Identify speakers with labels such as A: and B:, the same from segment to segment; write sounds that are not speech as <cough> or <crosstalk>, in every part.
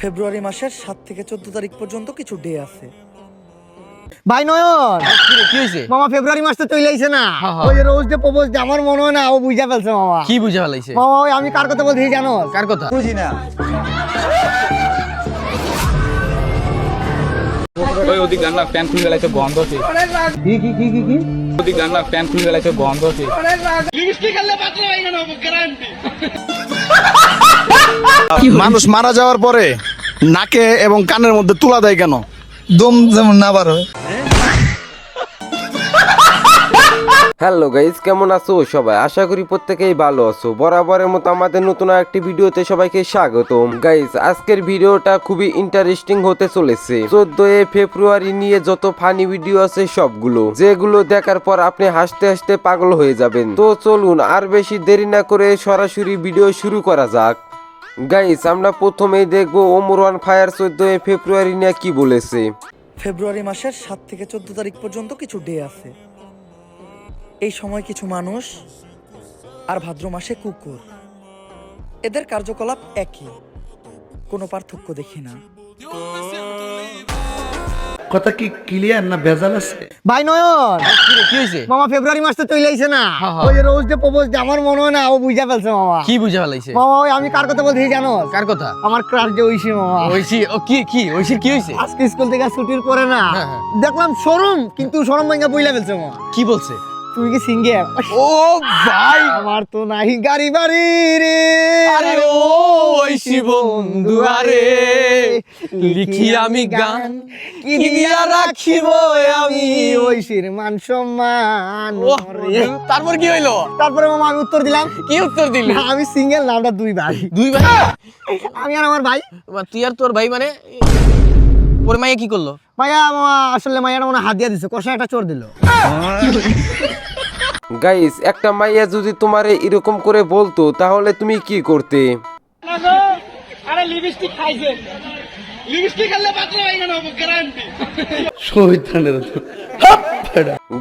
A: ফেব্রুয়ারি মাসের সাত থেকে চোদ্দ তারিখ পর্যন্ত কিছু ডে আছে।
B: ভাই নয়ন!
C: কি হয়েছে
B: মামা ফেব্রুয়ারি মাস তো চলে আইছে না। ওই যে রোজ ডে প্রপোজ ডে আমার মনে হয় না ও বুঝা ফেলছে মামা।
C: কি বুঝে ফেলাইছে?
B: মামা ওই আমি কার কথা বলছি জানো?
C: কার কথা?
B: বুঝি না।
D: ওই ওদিক গান্না প্যান খুলে গেলাইছে বন্ধ আছে
B: কি কি কি কি কি?
D: ওদিক প্যান খুলে গেলাইছে বন্ধ আছে
E: মানুষ মারা যাওয়ার পরে নাকে এবং কানের মধ্যে তুলা দেয় কেন? দম যেমন না বার হয়
F: হ্যালো গাইজ কেমন আছো সবাই? আশা করি প্রত্যেকেই ভালো আছো। বরাবরের মতো আমাদের নতুন একটি ভিডিওতে সবাইকে স্বাগতম। গাইজ আজকের ভিডিওটা খুবই ইন্টারেস্টিং হতে চলেছে। চোদ্দই ফেব্রুয়ারি নিয়ে যত ফানি ভিডিও আছে সবগুলো যেগুলো দেখার পর আপনি হাসতে হাসতে পাগল হয়ে যাবেন। তো চলুন আর বেশি দেরি না করে সরাসরি ভিডিও শুরু করা যাক। গাইস আমরা প্রথমেই দেখব ওমর ওয়ান ফায়ার চোদ্দই ফেব্রুয়ারি নিয়ে কি বলেছে।
A: ফেব্রুয়ারি মাসের সাত থেকে চোদ্দ তারিখ পর্যন্ত কিছু ডে আছে। এই সময় কিছু মানুষ আর ভাদ্র মাসে কুকুর। এদের কার্যকলাপ একই। কোনো পার্থক্য দেখি না।
G: কথা কি ক্লিয়ার না বেজাল আছে?
B: ভাই নয়ন!
C: কি হইছে?
B: মামা ফেব্রুয়ারি মাস তো চলে আইছে না। ওই যে রোজ ডে প্রপোজ ডে আমার মনে হয় না ও বুঝা ফেলছে মামা।
C: কি বুঝা ফেলাইছে?
B: মামা ওই আমি কার কথা বলছি জানো?
C: কার কথা?
B: আমার ক্রাশ যে ঐশী মামা।
C: ঐশী ও কি কি? ঐশীর কি হইছে?
B: আজকে স্কুল থেকে ছুটির পরে না
C: হ্যাঁ, হ্যাঁ।
B: দেখলাম শোরুম কিন্তু শোরুম ভাঙা বইলা ফেলছে মামা।
C: কি বলছে?
B: তুমি কি সিঙ্গেল?
C: ও ভাই!
B: আমার তো নাই গাড়ি বাড়ি রে।
C: আরে ও ঐশী বন্ধু আরে। লিখি আমি গান কিনিয়া রাখিব আমি।
B: ঐশীর মান সম্মান।
C: তারপর কি হইল?
B: তারপরে মামা আমি উত্তর দিলাম।
C: কি উত্তর দিলি?
B: আমি সিঙ্গেল নামটা দুই ভাই।
C: দুই ভাই?
B: আমি আর আমার ভাই।
C: তুই আর তোর ভাই মানে? ওর মাইয়া কি করল?
B: মায়া মামা আসলে মায়াটা মনে হাত দিয়ে দিছে কষা একটা চোর দিল।
F: গাইস একটা মাইয়া যদি তোমারে এরকম করে বলতো তাহলে তুমি কি করতে?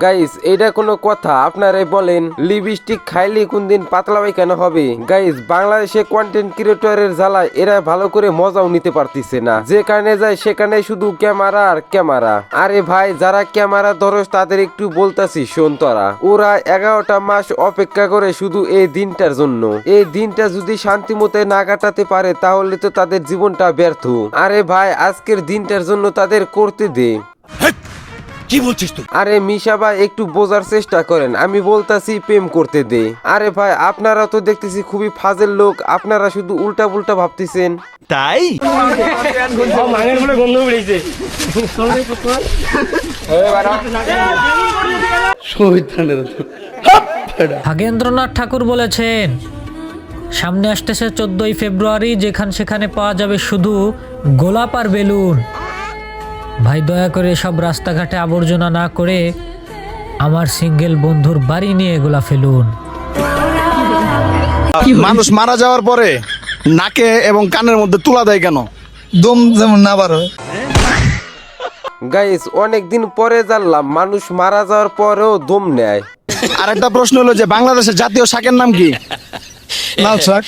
F: গাইস এটা কোনো কথা আপনারাই বলেন লিপস্টিক খাইলে কোন দিন পাতলা কেন হবে? গাইস বাংলাদেশে কন্টেন্ট ক্রিয়েটরের জ্বালায় এরা ভালো করে মজাও নিতে পারতিছে না। যেখানে যায় সেখানে শুধু ক্যামেরা আর ক্যামেরা। আরে ভাই যারা ক্যামেরা ধরস তাদের একটু বলতাছি শোন তোরা। ওরা এগারোটা মাস অপেক্ষা করে শুধু এই দিনটার জন্য। এই দিনটা যদি শান্তি মতে না কাটাতে পারে তাহলে তো তাদের জীবনটা ব্যর্থ। আরে ভাই আজকের দিনটার জন্য তাদের করতে দে।
E: কি বলছিস তুই?
F: আরে মিশা ভাই একটু বোঝার চেষ্টা করেন। আমি বলতাছি প্রেম করতে দে। আরে ভাই আপনারা তো দেখতেছি খুবই ফাজের লোক। আপনারা শুধু উল্টা পুল্টা ভাবতেছেন।
E: তাই?
H: ভাগেন্দ্রনাথ ঠাকুর বলেছেন সামনে আসতেছে চোদ্দই ফেব্রুয়ারি যেখান সেখানে পাওয়া যাবে শুধু গোলাপ আর বেলুন। ভাই দয়া করে সব রাস্তাঘাটে আবর্জনা না করে আমার সিঙ্গেল বন্ধুর বাড়ি নিয়ে এগুলা ফেলুন।
E: মানুষ মারা যাওয়ার পরে নাকে এবং কানের মধ্যে তুলা দেয় কেন? দম যেমন না বার হয়
F: গাইস অনেকদিন পরে জানলাম মানুষ মারা যাওয়ার পরেও দম নেয়।
E: আর একটা প্রশ্ন হলো যে বাংলাদেশের জাতীয় শাকের নাম কি? লাল <laughs> শাক।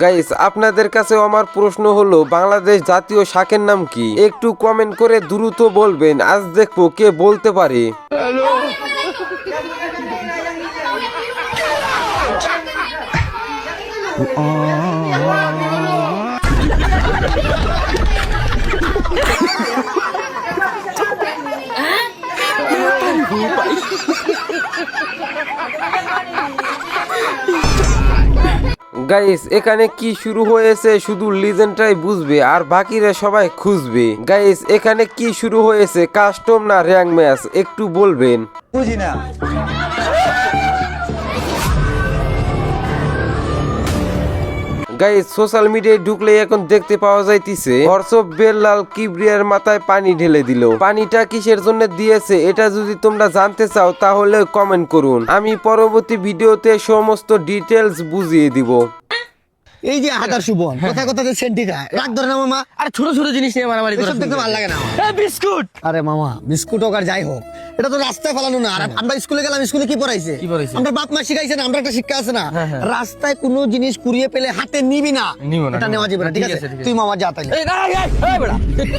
F: গাইস আপনাদের কাছে আমার প্রশ্ন হলো বাংলাদেশ জাতীয় শাকের নাম কি? একটু কমেন্ট করে দ্রুত বলবেন আজ দেখব কে বলতে পারে। গাইস এখানে কি শুরু হয়েছে শুধু লিজেন্ডটাই বুঝবে আর বাকিরা সবাই খুঁজবে। গাইস এখানে কি শুরু হয়েছে? কাস্টম না র্যাঙ্ক ম্যাচ একটু বলবেন।
B: বুঝি না
F: গাইস সোশ্যাল মিডিয়ায় ঢুকলে এখন দেখতে পাওয়া যাইতেছে হর্ষব বেল্লাল কিবরিয়ার মাথায় পানি ঢেলে দিল। পানিটা কিসের জন্য দিয়েছে, এটা যদি তোমরা জানতে চাও, তাহলে কমেন্ট করুন। আমি পরবর্তী ভিডিওতে সমস্ত ডিটেলস বুঝিয়ে দিব।
B: এই যে হাতার সুবন কোথায় কোথায় সেন্টি খায় রাগ ধরে না মামা
C: আরে ছোট ছোট জিনিস নিয়ে মারামারি করে
B: দেখতে ভালো লাগে না আমার।
C: বিস্কুট।
B: আরে মামা বিস্কুট হোক আর যাই হোক এটা তো রাস্তায় ফেলানো না। আর আমরা স্কুলে গেলাম স্কুলে কি পড়াইছে?
C: কি পড়াইছে?
B: আমরা বাপ মা শিখাইছে না আমরা একটা শিক্ষা আছে না। রাস্তায় কোনো জিনিস কুড়িয়ে পেলে হাতে নিবি না। এটা নেওয়া যাবে না ঠিক আছে। তুই মামা যা
C: এই না এই, এই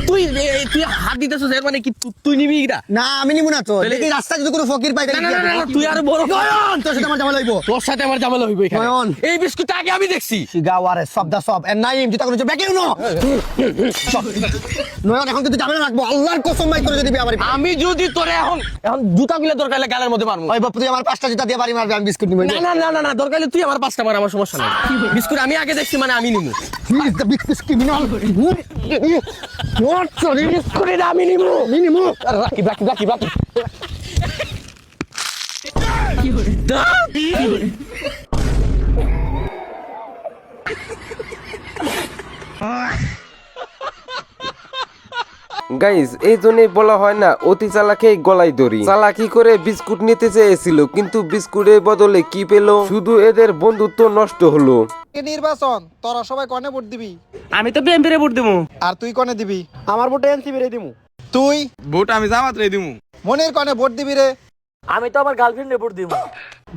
C: তুই এই, তুই হাত দিতেছিস এর মানে কি? তুই নিবি এটা
B: না আমি নিব না তো। দেখি রাস্তায় যদি কোনো ফকির পাই?
C: তুই আরও বড়
B: নয়ন, তোর সাথে আমার জামা লাগবো
C: তোর সাথে আমার ঝামেলা হইব। এই বিস্কুটটা আগে আমি দেখছি।
B: শিগাওয়ারে সব দা সব। এর নাইম জুতা কোনো ব্যাগে নো নয়ন এখন কিন্তু জামেলা রাখব। আল্লাহর কসম ভাই করে যদি বিয়ে বাড়ি
C: আমি যদি তোরে এখন এখন জুতা গুলো দরকার হলে গালের মধ্যে মারবো।
B: ওই বাপু তুই আমার পাঁচটা জুতা দিয়ে বাড়ি মারবি আমি বিস্কুট নিবো।
C: না না না না না দরকার হলে তুই আমার পাঁচটা মার আমার সমস্যা নেই। বিস্কুট আমি আগে দেখছি মানে আমি নিবো।
B: He is the biggest criminal. What? Sorry.
C: Biscuit আমি নিবো। নিবো রাখি রাখি রাখি রাখি। <laughs>
F: গাইজ এই জন্যই বলা হয় না অতি চালাকে গলায় দড়ি। চালাকি করে বিস্কুট নিতে চেয়েছিল কিন্তু বিস্কুটের বদলে কি পেল? শুধু এদের বন্ধুত্ব নষ্ট হলো।
A: নির্বাচন? তোরা সবাই কনে ভোট দিবি?
C: আমি তো বিএমপিরে ভোট দেবো
A: আর তুই কনে দিবি?
B: আমার ভোটে এনসিবি রে দিমু।
A: তুই?
D: ভোট আমি জামাত রে দিমু।
A: মনের কনে ভোট দিবি রে?
I: আমি তো আমার গার্লফ্রেন্ডে ভোট দিব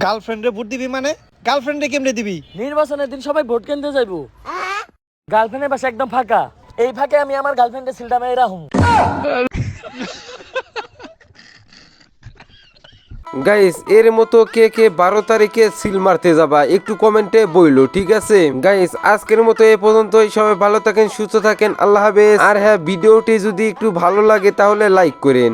A: গার্লফ্রেন্ডে ভোট দিবি মানে? গার্লফ্রেন্ডে কেমনে দিবি?
I: নির্বাচনের দিন সবাই ভোট কেন্দ্রে যাইব। গার্লফ্রেন্ডের বাসা একদম ফাঁকা। এই ফাঁকে আমি আমার গার্লফ্রেন্ডের সিলটা মেয়ে রাখুম
F: গাইস এর মতো কে কে বারো তারিখে সিল মারতে যাবা, একটু কমেন্টে বইলো, ঠিক আছে? গাইস আজকের মতো এ পর্যন্তই। সবাই ভালো থাকেন, সুস্থ থাকেন, আল্লাহ হাফেজ। আর হ্যাঁ ভিডিওটি যদি একটু ভালো লাগে তাহলে লাইক করেন।